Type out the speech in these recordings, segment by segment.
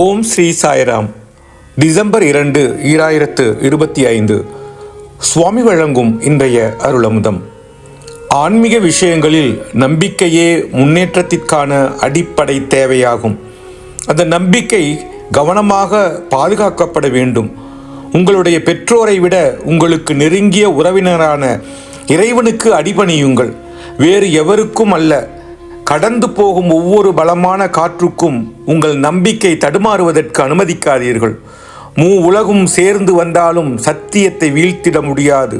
ஓம் Sri Sairam. December இரண்டு ஈராயிரத்து இருபத்தி ஐந்து. சுவாமி வழங்கும் இன்றைய அருளமுதம். ஆன்மீக விஷயங்களில் நம்பிக்கையே முன்னேற்றத்திற்கான அடிப்படை தேவையாகும். அந்த நம்பிக்கை கவனமாக பாதுகாக்கப்பட வேண்டும். உங்களுடைய பெற்றோரை விட உங்களுக்கு நெருங்கிய உறவினரான இறைவனுக்கு அடிபணியுங்கள். வேறு எவருக்கும் அல்ல கடந்து போகும் ஒவ்வொரு பலமான காற்றுக்கும் உங்கள் நம்பிக்கை தடுமாறுவதற்கு அனுமதிக்காதீர்கள். மூ உலகும் சேர்ந்து வந்தாலும் சத்தியத்தை வீழ்த்திட முடியாது.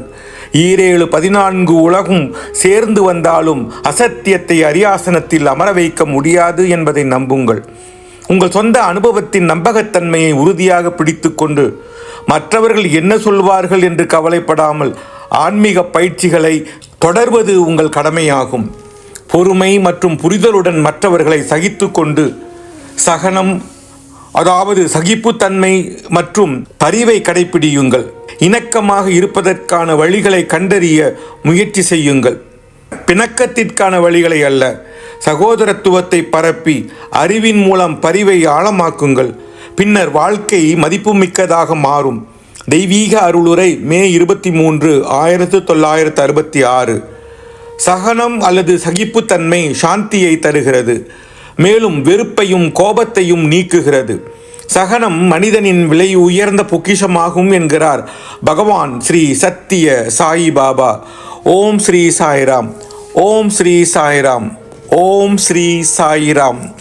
ஈரேழு பதினான்கு உலகும் சேர்ந்து வந்தாலும் அசத்தியத்தை அரியாசனத்தில் அமர வைக்க முடியாது என்பதை நம்புங்கள். உங்கள் சொந்த அனுபவத்தின் நம்பகத்தன்மையை உறுதியாக பிடித்துக்கொண்டு மற்றவர்கள் என்ன சொல்வார்கள் என்று கவலைப்படாமல் ஆன்மீக பயிற்சிகளை தொடர்வது உங்கள் கடமையாகும். பொறுமை மற்றும் புரிதலுடன் மற்றவர்களை சகித்து கொண்டு சகனம் அதாவது சகிப்புத்தன்மை மற்றும் பரிவை கடைப்பிடியுங்கள் இணக்கமாக இருப்பதற்கான வழிகளை கண்டறிய முயற்சி செய்யுங்கள். பிணக்கத்திற்கான வழிகளை அல்ல சகோதரத்துவத்தை பரப்பி அறிவின் மூலம் பரிவை ஆழமாக்குங்கள். பின்னர் வாழ்க்கை மதிப்புமிக்கதாக மாறும். தெய்வீக அருளுரை மே இருபத்தி மூன்று ஆயிரத்து தொள்ளாயிரத்து அறுபத்தி ஆறு. சகனம் அல்லது சகிப்புத்தன்மை சாந்தியை தருகிறது. மேலும் வெறுப்பையும் கோபத்தையும் நீக்குகிறது. சகனம் மனிதனின் விலை உயர்ந்த பொக்கிஷமாகும் என்கிறார் பகவான் ஸ்ரீ சத்திய சாயி பாபா. ஓம் ஸ்ரீ சாய்ராம். ஓம் ஸ்ரீ சாய்ராம். ஓம் ஸ்ரீ சாய்ராம்.